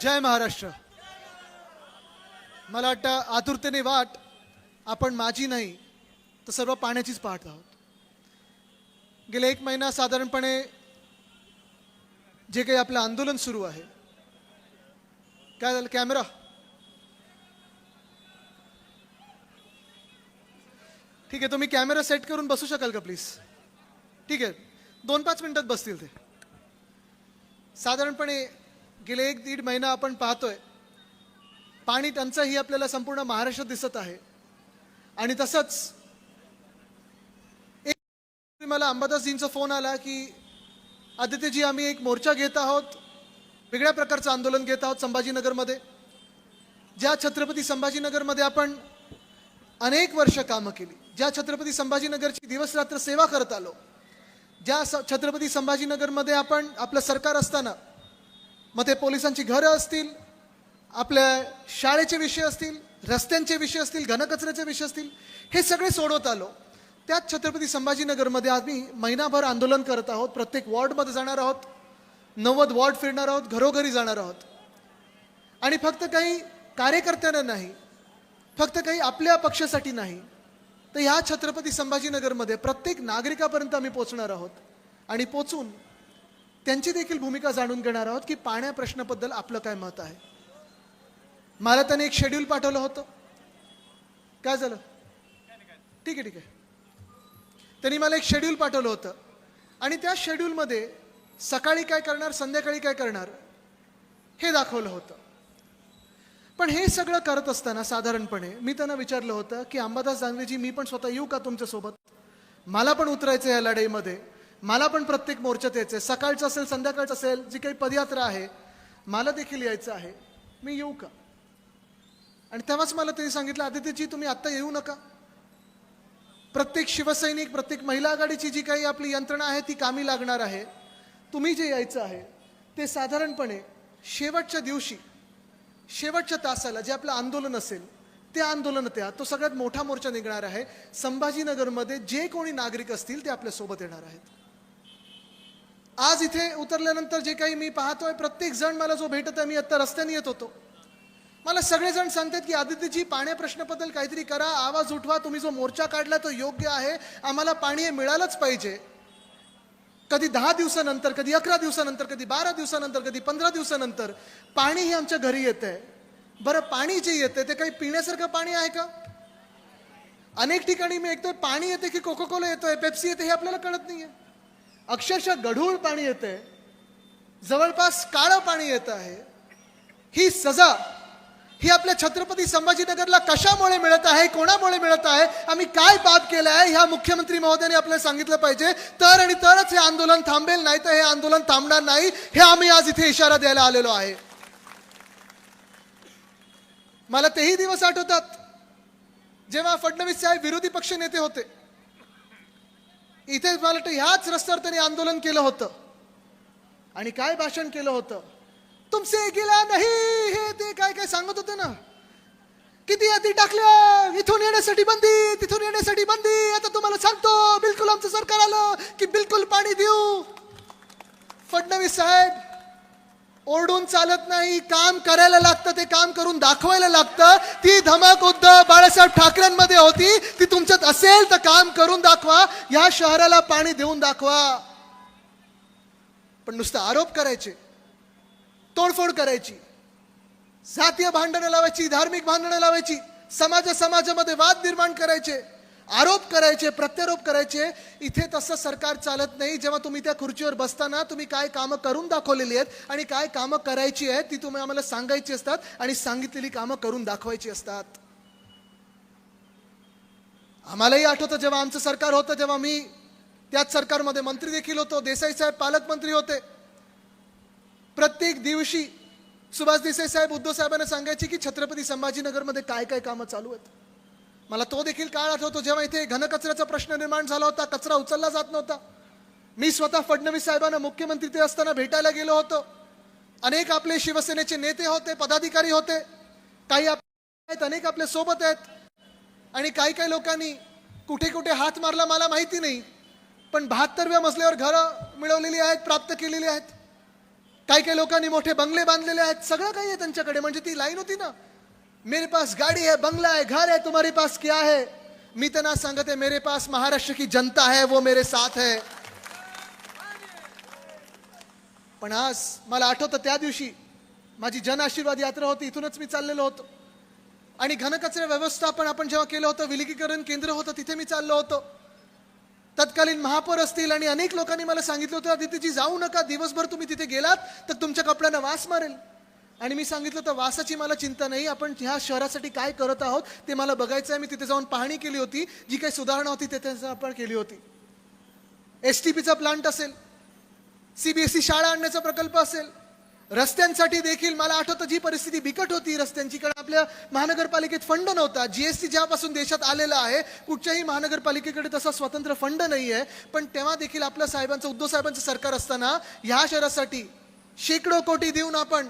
जय महाराष्ट्र. मला वाटतं आतुरतेने वाट आपण माझी नाही तर सर्व पाण्याचीच पाहत आहोत. गेले एक महिना साधारणपणे जे काही आपलं आंदोलन सुरू आहे काय झालं? कॅमेरा? ठीक आहे तुम्ही कॅमेरा सेट करून बसू शकाल का प्लीज? ठीक आहे दोन पाच मिनिटात बसतील ते. साधारणपणे गेले एक दीड महिना आपण पाहतोय. पाणी टंचाई आपल्याला संपूर्ण महाराष्ट्रात दिसत आहे. आणि तसंच एक मला अंबादासजींचा फोन आला की आदित्यजी आम्ही एक मोर्चा घेत आहोत. वेगळ्या प्रकारचं आंदोलन घेत आहोत संभाजीनगरमध्ये. ज्या छत्रपती संभाजीनगरमध्ये आपण अनेक वर्ष कामं केली ज्या छत्रपती संभाजीनगरची दिवसरात्र सेवा करत आलो ज्या छत्रपती संभाजीनगरमध्ये आपण आपलं सरकार असताना मग ते पोलिसांची घरं असतील आपल्या शाळेचे विषय असतील रस्त्यांचे विषय असतील घनकचऱ्याचे विषय असतील हे सगळे सोडवत आलो. त्याच छत्रपती संभाजीनगरमध्ये आम्ही महिनाभर आंदोलन करत आहोत प्रत्येक वॉर्डमध्ये जाणार आहोत नव्वद वॉर्ड फिरणार आहोत घरोघरी जाणार आहोत. आणि फक्त काही कार्यकर्त्यांना नाही फक्त काही आपल्या पक्षासाठी नाही तर ह्या छत्रपती संभाजीनगरमध्ये प्रत्येक नागरिकापर्यंत आम्ही पोचणार आहोत. आणि पोचून त्यांची देखील भूमिका जाणून घेणार आहोत की पाण्या प्रश्नाबद्दल आपलं काय मत आहे. मला त्याने एक शेड्यूल पाठवलं होतं. काय झालं? ठीक आहे ठीक आहे. त्यांनी मला एक शेड्यूल पाठवलं होतं. आणि त्या शेड्यूलमध्ये सकाळी काय करणार संध्याकाळी काय करणार हे दाखवलं होतं. पण हे सगळं करत असताना साधारणपणे मी त्यांना विचारलं होतं की अंबादास दानवेजी मी पण स्वतः येऊ का तुमच्यासोबत मला पण उतरायचं या लढाईमध्ये. मला पण प्रत्येक मोर्चात यायचं आहे सकाळचं असेल संध्याकाळचं असेल जी काही पदयात्रा आहे मला देखील यायचं आहे. मी येऊ का? आणि तेव्हाच मला त्यांनी सांगितलं आदित्यजी तुम्ही आत्ता येऊ नका. प्रत्येक शिवसैनिक प्रत्येक महिला आघाडीची जी काही आपली यंत्रणा आहे ती कामी लागणार आहे. तुम्ही जे यायचं आहे ते साधारणपणे शेवटच्या दिवशी शेवटच्या तासाला जे आपलं आंदोलन असेल ते आंदोलन त्या तो सगळ्यात मोठा मोर्चा निघणार आहे. संभाजीनगरमध्ये जे कोणी नागरिक असतील ते आपल्यासोबत येणार आहेत. आज इथे उतरल्यानंतर जे काही मी पाहतोय प्रत्येक जण मला जो भेटत आहे मी आता रस्त्याने येत होतो. मला सगळेजण सांगतात की आदित्यजी पाण्या प्रश्नाबद्दल काहीतरी करा आवाज उठवा तुम्ही जो मोर्चा काढला तो योग्य आहे आम्हाला पाणी हे मिळालंच पाहिजे. कधी दहा दिवसानंतर कधी अकरा दिवसानंतर कधी बारा दिवसानंतर कधी पंधरा दिवसानंतर पाणी हे आमच्या घरी येत आहे बरं पाणी जे येतं ते काही पिण्यासारखं पाणी आहे का? अनेक ठिकाणी मी ऐकतोय पाणी येते की कोको कोला येतोय पेप्सी येते हे आपल्याला कळत नाहीये. अक्षरशः गढूळ पाणी येते. जवळपास काळं पाणी येत आहे. ही सजा ही आपल्या छत्रपती संभाजीनगरला कशामुळे मिळत आहे कोणामुळे मिळत आहे आम्ही काय पाप केलं आहे ह्या मुख्यमंत्री महोदयाने आपल्याला सांगितलं पाहिजे. तर आणि तरच हे आंदोलन थांबेल नाही तर हे आंदोलन थांबणार नाही हे आम्ही आज इथे इशारा द्यायला आलेलो आहे. मला तेही दिवस आठवतात जेव्हा फडणवीस साहेब विरोधी पक्ष नेते होते. इथे मला वाटतं ह्याच रस्त्यावर त्यांनी आंदोलन केलं होतं. आणि काय भाषण केलं होतं? तुमसे गेला नाही हे ते काय काय सांगत होते ना? किती अति टाकल्या? इथून येण्यासाठी बंदी तिथून येण्यासाठी बंदी. आता तुम्हाला सांगतो बिलकुल आमचं सरकार आलं की बिलकुल पाणी देऊ. फडणवीस साहेब ओरडून चालत नाही काम करायला लागतं ते काम करून दाखवायला लागतं. ती धमक उद्धव बाळासाहेब ठाकरेंमध्ये होती. ती तुमच्यात असेल तर काम करून दाखवा. या शहराला पाणी देऊन दाखवा. पण नुसतं आरोप करायचे. तोडफोड करायची. जातीय भांडणं लावायची धार्मिक भांडणं लावायची. समाजा समाजामध्ये वाद निर्माण करायचे. आरोप करायचे प्रत्यारोप करायचे इथे तसं सरकार चालत नाही. जेव्हा तुम्ही त्या खुर्चीवर बसताना तुम्ही काय कामं करून दाखवलेली आहेत आणि काय कामं करायची आहेत ती तुम्ही आम्हाला सांगायची असतात आणि सांगितलेली कामं करून दाखवायची असतात. आम्हालाही आठवतं जेव्हा आमचं सरकार होतं जेव्हा मी त्याच सरकारमध्ये मंत्री देखील होतो देसाई साहेब पालकमंत्री होते. प्रत्येक दिवशी सुभाष देसाई साहेब उद्धव साहेबांना सांगायचे की छत्रपती संभाजीनगरमध्ये काय काय कामं चालू आहेत? मला तो देखील काळ आठवतो जेव्हा इथे घनकचऱ्याचा प्रश्न निर्माण झाला होता कचरा उचलला जात नव्हता. मी स्वतः फडणवीस साहेबांना मुख्यमंत्री ते असताना भेटायला गेलो होतो. अनेक आपले शिवसेनेचे नेते होते पदाधिकारी होते. काही आहेत अनेक आपल्यासोबत आहेत. आणि काही काही लोकांनी कुठे कुठे हात मारला मला माहिती नाही. पण बहात्तरव्या मजल्यावर घरं मिळवलेली आहेत प्राप्त केलेली आहेत. काही काही लोकांनी मोठे बंगले बांधलेले आहेत. सगळं काही आहे त्यांच्याकडे. म्हणजे ती लाईन होती ना. मेरे पास गाड़ी है बंगला है घर है तुम्हारे पास क्या है? मी त्यांना सांगत आहे मेरे पास महाराष्ट्र की जनता है वो मेरे साथ है. पण आज मला आठवतं त्या दिवशी माझी जन आशीर्वाद यात्रा होती इथूनच मी चाललेलो होतो. आणि घनकचरा व्यवस्थापन आपण जेव्हा केलं होतं विलगीकरण केंद्र होतं तिथे मी चाललो होतो. तत्कालीन महापौर असतील आणि अनेक लोकांनी मला सांगितलं होतं आदित्यजी जाऊ नका दिवसभर तुम्ही तिथे गेलात तर तुमच्या कपड्यांना वास मारेल. आणि मी सांगितलं तर वासाची मला चिंता नाही आपण ह्या शहरासाठी काय करत आहोत ते मला बघायचं आहे. मी तिथे जाऊन पाहणी केली होती जी काही सुधारणा होती ते त्याचं आपण केली होती. एस टी पीचा प्लांट असेल सीबीएसई शाळा आणण्याचा प्रकल्प असेल रस्त्यांसाठी देखील मला आठवतं जी परिस्थिती बिकट होती रस्त्यांची कारण आपल्या महानगरपालिकेत फंड नव्हता. जीएसटी ज्यापासून देशात आलेला आहे कुठच्याही महानगरपालिकेकडे तसा स्वतंत्र फंड नाही आहे पण तेव्हा देखील आपल्या साहेबांचं उद्धव साहेबांचं सरकार असताना ह्या शहरासाठी शेकडो कोटी देऊन आपण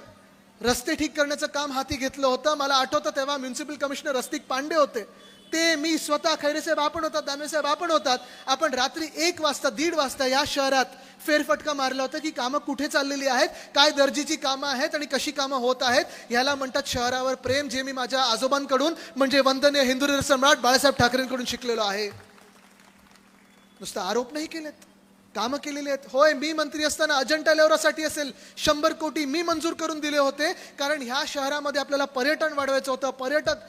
रस्ते ठीक करण्याचं काम हाती घेतलं होतं. मला आठवतं तेव्हा म्युन्सिपल कमिशनर रस्तिक पांडे होते. ते मी स्वतः खैरेसाहेब आपण होतात दानवेसाहेब आपण होतात. आपण रात्री एक वाजता दीड वाजता या शहरात फेरफटका मारला होता की कामं कुठे चाललेली आहेत काय दर्जेची कामं आहेत आणि कशी कामं होत आहेत याला म्हणतात शहरावर प्रेम जे मी माझ्या आजोबांकडून म्हणजे वंदनीय हिंदू सम्राट बाळासाहेब ठाकरेंकडून शिकलेलो आहे. नुसतं आरोप नाही केलेत. कामं केलेली आहेत. होय मी मंत्री असताना अजंठा लेवरासाठी असेल. शंभर कोटी मी मंजूर करून दिले होते. कारण ह्या शहरामध्ये आपल्याला पर्यटन वाढवायचं होतं. पर्यटक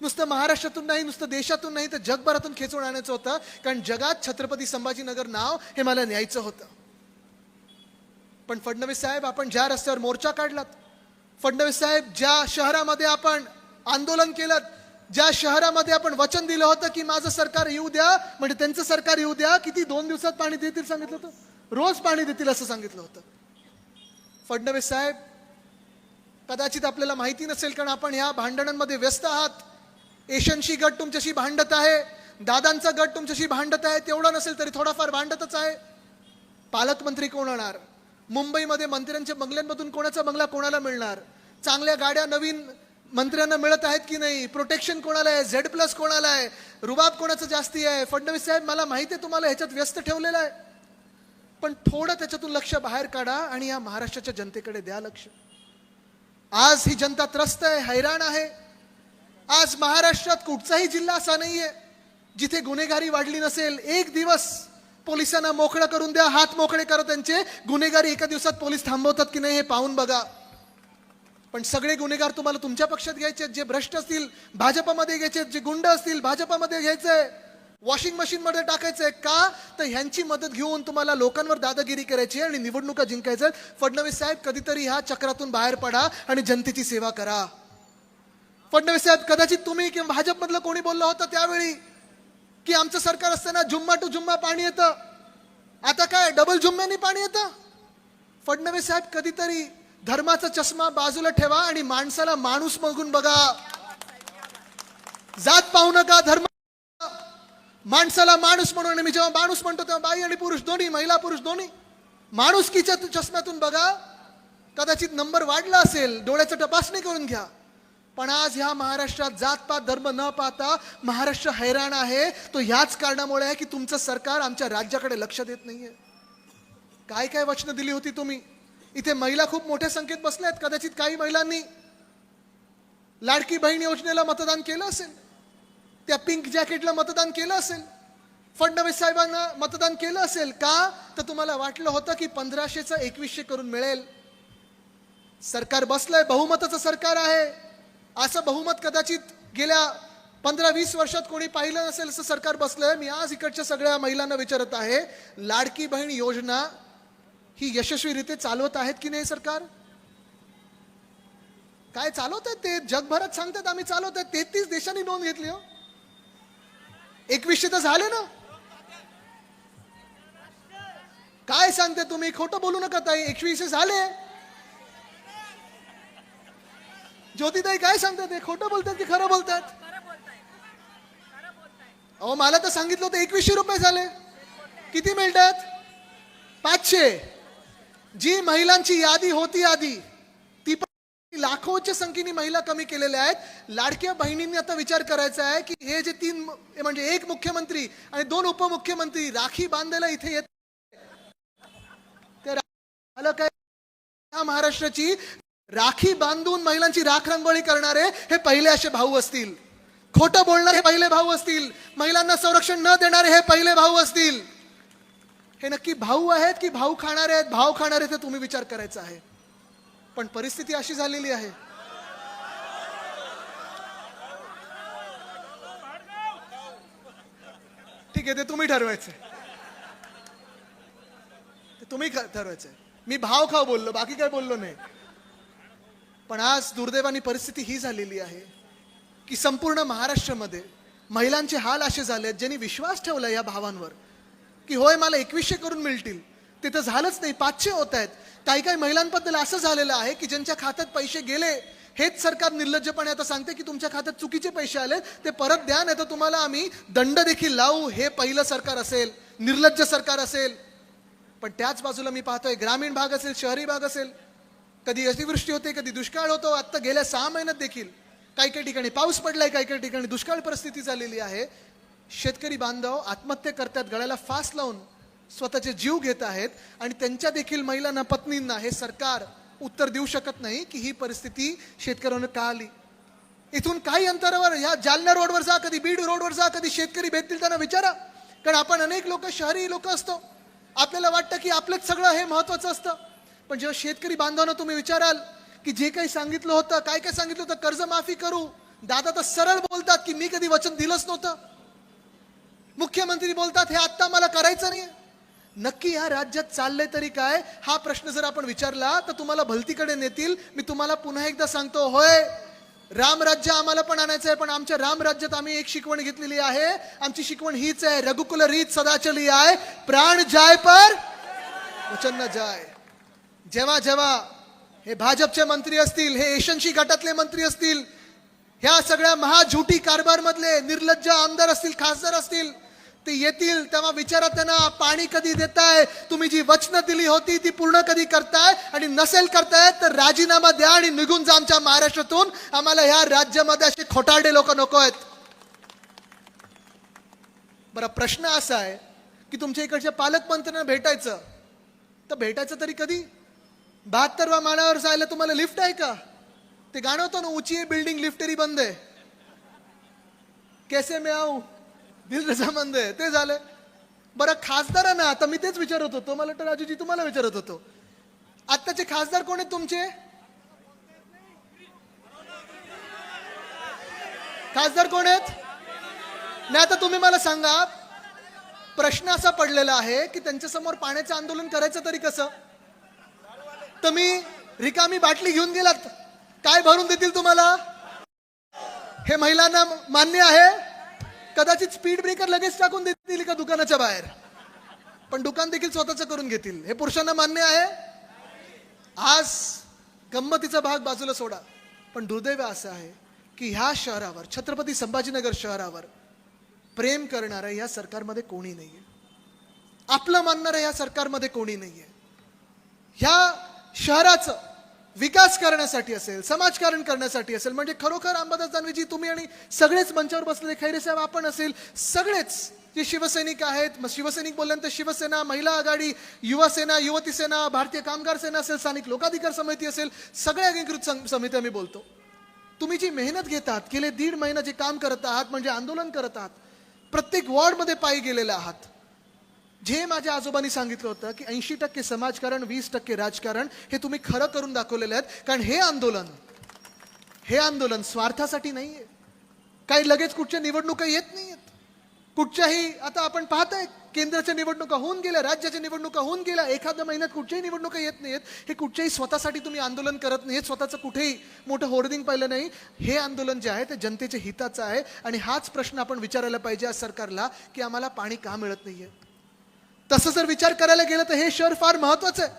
नुसतं महाराष्ट्रातून नाही नुसतं देशातून नाही तर जगभरातून खेचून आणायचं होतं. कारण जगात छत्रपती संभाजीनगर नाव हे मला न्यायचं होतं. पण फडणवीस साहेब आपण ज्या रस्त्यावर मोर्चा काढलात फडणवीस साहेब ज्या शहरामध्ये आपण आंदोलन केलं ज्या शहरामध्ये आपण वचन दिलं होतं की माझं सरकार येऊ द्या म्हणजे त्यांचं सरकार येऊ द्या किती दोन दिवसात पाणी देतील सांगितलं होतं? रोज पाणी देतील असं सांगितलं होतं. फडणवीस साहेब कदाचित आपल्याला माहिती नसेल कारण आपण ह्या भांडणांमध्ये व्यस्त आहात. एशनशी गट तुमच्याशी भांडत आहे दादांचा गट तुमच्याशी भांडत आहे तेवढं नसेल तरी थोडाफार भांडतच आहे. पालकमंत्री कोण होणार? मुंबईमध्ये मंत्र्यांच्या बंगल्यांमधून कोणाचा बंगला कोणाला मिळणार? चांगल्या गाड्या नवीन मंत्र्यांना मिळत आहेत की नाही? प्रोटेक्शन कोणाला आहे? झेड प्लस कोणाला आहे? रुबाब कोणाचं जास्ती आहे? फडणवीस साहेब मला माहिती आहे तुम्हाला ह्याच्यात व्यस्त ठेवलेलं आहे. पण थोडं त्याच्यातून लक्ष बाहेर काढा आणि या महाराष्ट्राच्या जनतेकडे द्या लक्ष. आज ही जनता त्रस्त आहे हैराण आहे. आज महाराष्ट्रात कुठचाही जिल्हा असा नाहीये जिथे गुन्हेगारी वाढली नसेल. एक दिवस पोलिसांना मोकळं करून द्या. हात मोकळे करा त्यांचे. गुन्हेगारी एका दिवसात पोलीस थांबवतात की नाही हे पाहून बघा. पण सगळे गुन्हेगार तुम्हाला तुमच्या पक्षात घ्यायचे आहेत, जे भ्रष्ट असतील भाजपमध्ये घ्यायचे आहेत, जे गुंड असतील भाजपमध्ये घ्यायचंय वॉशिंग मशीन मध्ये टाकायचंय का? तर ह्यांची मदत घेऊन तुम्हाला लोकांवर दादागिरी करायची आहे आणि निवडणुका जिंकायचं फडणवीस साहेब कधीतरी ह्या चक्रातून बाहेर पडा आणि जनतेची सेवा करा. फडणवीस साहेब कदाचित तुम्ही किंवा भाजपमधलं कोणी बोललं होतं त्यावेळी की आमचं सरकार असताना जुम्मा टू जुम्मा पाणी येतं. आता काय डबल जुम्म्यानी पाणी येतं? फडणवीस साहेब कधीतरी धर्माचा चष्मा बाजूला ठेवा आणि माणसाला माणूस बघून बघा. जात पाहू नका धर्म माणसाला माणूस म्हणून आणि मी जेव्हा माणूस म्हणतो तेव्हा बाई आणि पुरुष दोन्ही महिला पुरुष दोन्ही. माणुसकीच्या चष्म्यातून बघा. कदाचित नंबर वाढला असेल डोळ्याचं तपासणी करून घ्या. पण आज ह्या महाराष्ट्रात जातपात धर्म न पाहता महाराष्ट्र हैराण आहे. तो ह्याच कारणामुळे आहे की तुमचं सरकार आमच्या राज्याकडे लक्ष देत नाहीये. काय काय वचनं दिली होती तुम्ही? इथे महिला खूप मोठ्या संख्येत बसल्या आहेत. कदाचित काही महिलांनी लाडकी बहीण योजनेला मतदान केलं असेल. त्या पिंक जॅकेटला मतदान केलं असेल. फडणवीस साहेबांना मतदान केलं असेल का? तर तुम्हाला वाटलं होतं की पंधराशेचं एकवीसशे करून मिळेल. सरकार बसलंय बहुमताचं सरकार आहे. असं बहुमत कदाचित गेल्या पंधरा वीस वर्षात कोणी पाहिलं नसेल असं सरकार बसलंय. मी आज इकडच्या सगळ्या महिलांना विचारत आहे. लाडकी बहीण योजना ही यशस्वीरित्या चालवत आहेत की नाही सरकार? काय चालवत आहेत ते? जगभरात सांगतात आम्ही चालवत आहेत. तेहतीस देशांनी नोंद घेतली हो. एकवीसशे तर झाले ना. काय सांगते तुम्ही? खोटं बोलू नका ताई. एकवीसशे झाले. ज्योतिताई काय सांगतात ते? खोटं बोलतात की खरं बोलतात? अहो मला तर सांगितलं होतं एकवीसशे रुपये झाले. किती मिळतात? पाचशे. जी महिलांची यादी होती आधी ती पण लाखोच्या संख्येने महिला कमी केलेल्या आहेत. लाडक्या बहिणींनी आता विचार करायचा आहे की हे जे तीन म्हणजे एक मुख्यमंत्री आणि दोन उपमुख्यमंत्री राखी बांधायला इथे येत ते काय? महाराष्ट्राची राखी बांधून महिलांची राख रांगोळी करणारे हे पहिले असे भाऊ असतील. खोटं बोलणारे हे पहिले भाऊ असतील. महिलांना संरक्षण न देणारे हे पहिले भाऊ असतील. हे नक्की भाऊ आहेत की भाऊ खाणारे आहेत? भाव खाणारे ते तुम्ही विचार करायचा आहे. पण परिस्थिती अशी झालेली आहे. ठीक आहे ते तुम्ही ठरवायचं ते तुम्ही ख- ठरवायचंय. मी भाव खाव बोललो बाकी काय बोललो नाही. पण आज दुर्दैवानी परिस्थिती ही झालेली आहे की संपूर्ण महाराष्ट्रामध्ये महिलांचे हाल असे झाले आहेत ज्यांनी विश्वास ठेवला या भावांवर. की होय मला एकवीसशे करून मिळतील. तिथं झालंच नाही पाचशे होत आहेत. काही काही महिलांबद्दल असं झालेलं आहे की ज्यांच्या खात्यात पैसे गेले हेच सरकार निर्लज्जपणे आता सांगते की तुमच्या खात्यात चुकीचे पैसे आले ते परत द्या नाही तर तुम्हाला आम्ही दंड देखील लावू हे पहिलं सरकार असेल निर्लज्ज सरकार असेल. पण त्याच बाजूला मी पाहतोय ग्रामीण भाग असेल शहरी भाग असेल कधी अतिवृष्टी होते कधी दुष्काळ होतो आता गेल्या सहा महिन्यात देखील. काही काही ठिकाणी पाऊस पडलाय काही काही ठिकाणी दुष्काळ परिस्थिती झालेली आहे. शेतकरी बांधव आत्महत्या करतात गळ्याला फास लावून स्वतःचे जीव घेत आहेत आणि त्यांच्या देखील महिलांना पत्नींना हे सरकार उत्तर देऊ शकत नाही की ही परिस्थिती शेतकऱ्यांना का आली. इथून काही अंतरावर या जालना रोडवर जा कधी बीड रोडवर जा कधी शेतकरी भेटतील त्यांना विचारा. कारण आपण अनेक लोक शहरी लोक असतो. आपल्याला वाटतं की आपलंच सगळं हे महत्वाचं असतं. पण जेव्हा शेतकरी बांधवांना तुम्ही विचाराल की जे काही सांगितलं होतं काय काय सांगितलं होतं कर्जमाफी करू. दादा तर सरळ बोलतात की मी कधी वचन दिलंच नव्हतं. मुख्यमंत्री बोलतात हे आत्ता मला करायचं नाही नक्की या राज्यात चाललंय तरी काय? हा प्रश्न जर आपण विचारला तर तुम्हाला भलतीकडे नेतील. मी तुम्हाला पुन्हा एकदा सांगतो होय रामराज्य आम्हाला पण आणायचं आहे पण आमच्या रामराज्यात आम्ही एक शिकवण घेतलेली आहे. आमची शिकवण हीच आहे रघुकुल रीत सदाचली आहे. प्राण जाय पर वचन जाय. जेव्हा जेव्हा हे भाजपचे मंत्री असतील हे एशनशी गटातले मंत्री असतील ह्या सगळ्या महाझुटी कारभार मधले निर्लज्ज आमदार असतील खासदार असतील ते येतील तेव्हा विचारा त्यांना पाणी कधी देताय? तुम्ही जी वचनं दिली होती ती पूर्ण कधी करताय? आणि नसेल करताय तर राजीनामा द्या आणि निघून जा आमच्या महाराष्ट्रातून. आम्हाला ह्या राज्यामध्ये असे खोटारडे लोक नको आहेत. बरं प्रश्न असा आहे की तुमच्या इकडच्या पालकमंत्र्यांना भेटायचं. तर भेटायचं तरी कधी? बहात्तरवा माळावर जायला तुम्हाला लिफ्ट आहे का? ते गाणं होतं ना उची आहे बिल्डिंग लिफ्टरी बंद आहे. कैसे में आऊ? दिल रजामंद आहे. ते झालं. बरं खासदारांना आता मी तेच विचारत होतो. मला तर राजूजी तुम्हाला विचारत होतो. आत्ताचे खासदार कोण आहेत तुमचे? खासदार कोण आहेत? नाही आता तुम्ही मला सांगा. प्रश्न असा पडलेला आहे की त्यांच्यासमोर पाण्याचं आंदोलन करायचं तरी कसं? तुम्ही रिकामी बाटली घेऊन गेलात. काय भरून देतील तुम्हाला? हे महिलांना मान्य आहे? कदाचित स्पीड ब्रेकर लगेच टाकून देतील का दुकानाच्या बाहेर? पण दुकान देखील स्वतःच करून घेतील. हे पुरुषांना मान्य आहे. आज गंमतीचा भाग बाजूला सोडा. पण दुर्दैव असं आहे की ह्या शहरावर छत्रपती संभाजीनगर शहरावर प्रेम करणारं या सरकारमध्ये कोणी नाहीये. आपलं मानणारं या सरकारमध्ये कोणी नाहीये. ह्या शहराचं विकास करण्यासाठी असेल समाजकारण करण्यासाठी असेल म्हणजे खरोखर अंबादास दानवेजी तुम्ही आणि सगळेच मंचावर बसलेले खैरे साहेब आपण असेल सगळेच जे शिवसैनिक आहेत शिवसैनिक बोलल्यानंतर शिवसेना महिला आघाडी युवा सेना युवती सेना भारतीय कामगार सेना असेल स्थानिक लोकाधिकार समिती असेल सगळ्या अंगीकृत समित्या मी बोलतो. तुम्ही जी मेहनत घेतात गेले दीड महिना जे काम करत आहात म्हणजे आंदोलन करत आहात प्रत्येक वॉर्डमध्ये पायी गेलेले आहात जे माझ्या आजोबांनी सांगितलं होतं की ऐंशी टक्के समाजकारण वीस टक्के राजकारण हे तुम्ही खरं करून दाखवलेलं आहेत. कारण हे आंदोलन हे आंदोलन स्वार्थासाठी नाही आहे काही लगेच कुठच्या निवडणुका येत नाहीयेत. कुठच्याही आता आपण पाहताय केंद्राच्या निवडणुका होऊन गेल्या राज्याच्या निवडणुका होऊन गेल्या एखाद्या महिन्यात कुठच्याही निवडणुका येत नाहीत हे कुठच्याही स्वतःसाठी तुम्ही आंदोलन करत नाही स्वतःचं कुठेही मोठं होर्डिंग पाहिलं नाही. हे आंदोलन जे आहे ते जनतेच्या हिताचं आहे. आणि हाच प्रश्न आपण विचारायला पाहिजे आज सरकारला की आम्हाला पाणी का मिळत नाहीये? तसं जर विचार करायला गेलं तर हे शहर फार महत्वाचं आहे.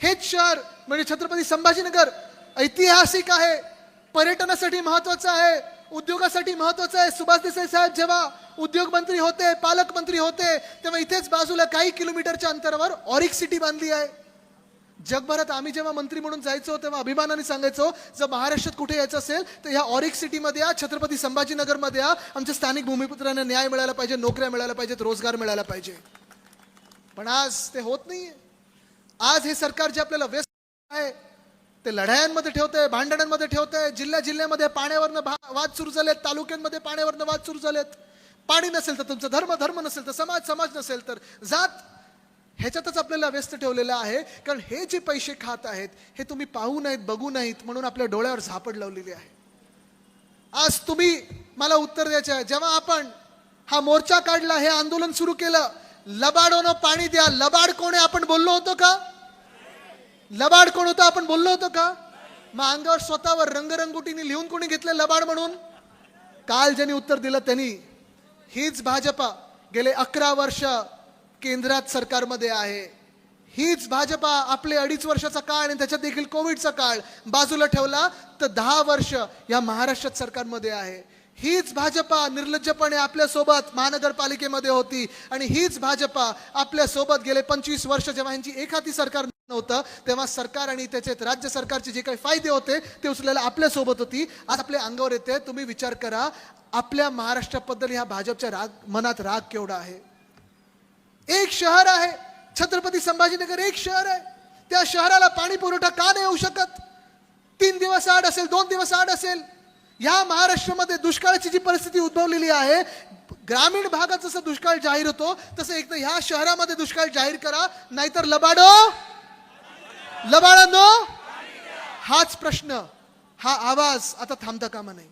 हेच शहर म्हणजे छत्रपती संभाजीनगर ऐतिहासिक आहे. पर्यटनासाठी महत्वाचं आहे. उद्योगासाठी महत्वाचं आहे. सुभाष देसाई साहेब जेव्हा उद्योगमंत्री होते पालकमंत्री होते तेव्हा इथेच बाजूला काही किलोमीटरच्या अंतरावर ऑरिक सिटी बांधली आहे. जगभरात आम्ही जेव्हा मंत्री म्हणून जायचो तेव्हा अभिमानाने सांगायचो जर महाराष्ट्रात कुठे यायचं असेल तर ह्या ऑरिक सिटीमध्ये या छत्रपती संभाजीनगरमध्ये या आमच्या स्थानिक भूमिपुत्रांना न्याय मिळायला पाहिजे नोकऱ्या मिळायला पाहिजेत रोजगार मिळायला पाहिजे. पण आज ते होत नाहीये. आज हे सरकार जे आपल्याला व्यस्त आहे ते लढायांमध्ये ठेवत आहे भांडणांमध्ये ठेवतंय जिल्ह्या जिल्ह्यामध्ये पाण्यावरनं भा- वाद सुरू झालेत तालुक्यांमध्ये पाण्यावरनं वाद सुरू झालेत. पाणी नसेल तर तुमचं धर्म धर्म नसेल तर समाज समाज नसेल तर जात ह्याच्यातच आपल्याला व्यस्त ठेवलेलं आहे. कारण हे जे पैसे खात आहेत हे तुम्ही पाहू नाहीत बघू नाहीत म्हणून आपल्या डोळ्यावर झापड लावलेली आहे. आज तुम्ही मला उत्तर द्यायचं आहे. जेव्हा आपण हा मोर्चा काढला हे आंदोलन सुरू केलं लबाडोनं पाणी द्या. लबाड कोण आहे आपण बोललो होतो का? लबाड कोण होतं? आपण बोललो होतो का? मग अंगावर स्वतःवर रंगरंगोटीने लिहून कोणी घेतलं लबाड म्हणून? काल ज्यांनी उत्तर दिलं त्यांनी. हीच भाजपा गेले अकरा वर्ष केंद्रात सरकारमध्ये आहे. हीच भाजपा आपले अडीच वर्षाचा काळ आणि त्याच्यात देखील कोविडचा काळ बाजूला ठेवला तर दहा वर्ष या महाराष्ट्रात सरकारमध्ये आहे. हीच भाजपा निर्लज्जपणे आपल्यासोबत महानगरपालिकेमध्ये होती. आणि हीच भाजपा आपल्यासोबत गेले पंचवीस वर्ष जेव्हा यांची एखादी सरकार नव्हतं तेव्हा सरकार आणि त्याचे राज्य सरकारचे जे काही फायदे होते ते उचलायला आपल्यासोबत होती. आज आपल्या अंगावर येते तुम्ही विचार करा आपल्या महाराष्ट्राबद्दल ह्या भाजपच्या राग मनात राग केवढा आहे? एक शहर आहे. छत्रपती संभाजीनगर एक शहर आहे. त्या शहराला पाणी पुरवठा का नाही होऊ शकत? तीन दिवस आड असेल दोन दिवस आड असेल. या महाराष्ट्रामध्ये दुष्काळाची जी परिस्थिती उद्भवलेली आहे ग्रामीण भागात जसं दुष्काळ जाहीर होतो तसं एक तर ह्या शहरामध्ये दुष्काळ जाहीर करा नाहीतर लबाडो? लबाडांनो? हाच प्रश्न हा आवाज आता थांबता कामा नाही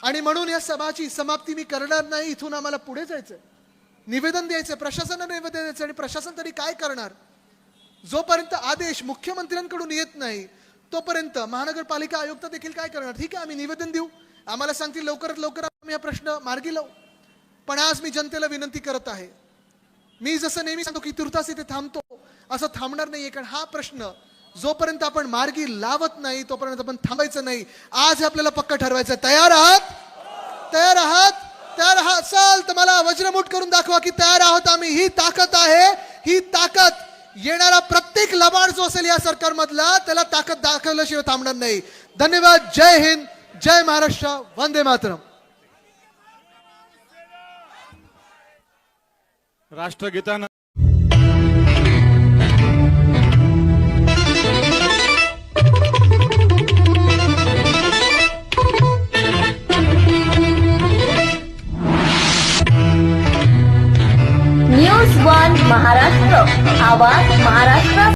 आणि म्हणून या सभाची समाप्ती मी करणार नाही इथून आम्हाला पुढे जायचंय. निवेदन द्यायचं प्रशासनाने निवेदन द्यायचं आणि प्रशासन तरी काय करणार? जोपर्यंत आदेश मुख्यमंत्र्यांकडून येत नाही तोपर्यंत महानगरपालिका आयुक्त देखील काय करणार? ठीक आहे आम्ही निवेदन देऊ. आम्हाला सांगतील लवकरात लवकर आम्ही हा प्रश्न मार्गी लावू. पण आज मी जनतेला विनंती करत आहे. मी जसं नेहमी सांगतो की तुर्तास इथे थांबतो असं थांबणार नाहीये कारण हा प्रश्न जोपर्यंत आपण मार्गी लावत नाही तोपर्यंत आपण थांबायचं नाही. आज हे आपल्याला पक्क ठरवायचं तयार आहात? तयार आहात? तयार आहात? असाल तर मला वज्रमूट करून दाखवा की तयार आहोत आम्ही. ही ताकद आहे. ही ताकद येणारा प्रत्येक असेल या सरकारमधला त्याला ताकद दाखवल्याशिवाय थांबणार नाही. धन्यवाद. जय हिंद. जय महाराष्ट्र. वंदे मातरम. राष्ट्रगीतानं न्यूज वन महाराष्ट्र आवाज महाराष्ट्र.